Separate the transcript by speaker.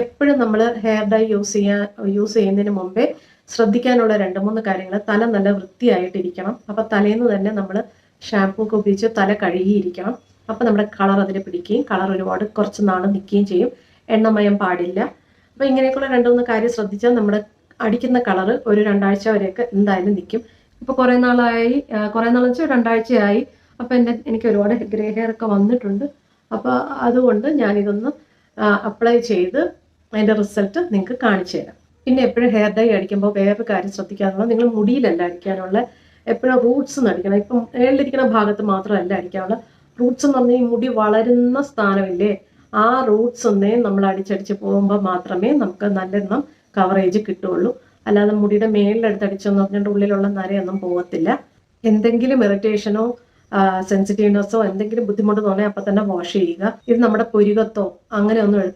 Speaker 1: എപ്പോഴും നമ്മൾ hair dye use ചെയ്യാൻ യൂസ് ചെയ്യുന്നതിന് മുമ്പേ ശ്രദ്ധിക്കാനുള്ള രണ്ട് മൂന്ന് കാര്യങ്ങൾ തല നല്ല വൃത്തിയായിട്ടിരിക്കണം. അപ്പം തലേന്ന് തന്നെ നമ്മൾ ഷാമ്പൂ ഒക്കെ ഉപയോഗിച്ച് തല കഴുകിയിരിക്കണം. അപ്പം നമ്മുടെ കളർ അതിൽ പിടിക്കുകയും കളർ ഒരുപാട് കുറച്ച് നാൾ നിൽക്കുകയും ചെയ്യും. എണ്ണമയം പാടില്ല. അപ്പം ഇങ്ങനെയൊക്കെയുള്ള രണ്ട് മൂന്ന് കാര്യം ശ്രദ്ധിച്ചാൽ നമ്മുടെ അടിക്കുന്ന കളർ ഒരു രണ്ടാഴ്ച വരെയൊക്കെ എന്തായാലും നിൽക്കും ഇപ്പോൾ കുറേ നാളായി കുറേ നാളെന്ന് വെച്ചാൽ രണ്ടാഴ്ചയായി. അപ്പോൾ എന്റെ എനിക്ക് ഒരുപാട് ഗ്രേ ഹെയർ ഒക്കെ വന്നിട്ടുണ്ട്. അപ്പോൾ അതുകൊണ്ട് ഞാനിതൊന്ന് അപ്ലൈ ചെയ്ത് അതിന്റെ റിസൾട്ട് നിങ്ങൾക്ക് കാണിച്ചു തരാം. പിന്നെ എപ്പോഴും ഹെയർ ഡൈ അടിക്കുമ്പോൾ വേറൊരു കാര്യം ശ്രദ്ധിക്കാനുള്ളത് നിങ്ങൾ മുടിയിലല്ല അടിക്കാനുള്ള എപ്പോഴും റൂട്ട്സ് അടിക്കണം. ഇപ്പം മേളിലിരിക്കുന്ന ഭാഗത്ത് മാത്രമല്ല അടിക്കാനുള്ള. റൂട്ട്സ് എന്ന് പറഞ്ഞാൽ ഈ മുടി വളരുന്ന സ്ഥാനമില്ലേ? ആ റൂട്ട്സ് ഒന്നേ നമ്മൾ അടിച്ചടിച്ച് പോകുമ്പോൾ മാത്രമേ നമുക്ക് നല്ലെണ്ണം കവറേജ് കിട്ടുള്ളൂ അല്ലാതെ മുടിയുടെ മേളിലെടുത്ത് അടിച്ചെന്ന് പറഞ്ഞിട്ട് ഉള്ളിലുള്ള നരയൊന്നും പോകത്തില്ല എന്തെങ്കിലും ഇറിറ്റേഷനോ സെൻസിറ്റീവ്നെസ്സോ എന്തെങ്കിലും ബുദ്ധിമുട്ട് തോന്നിയാൽ അപ്പം തന്നെ വാഷ് ചെയ്യുക. ഇത് നമ്മുടെ പുരുകത്തോ അങ്ങനെ ഒന്നും എടുത്ത്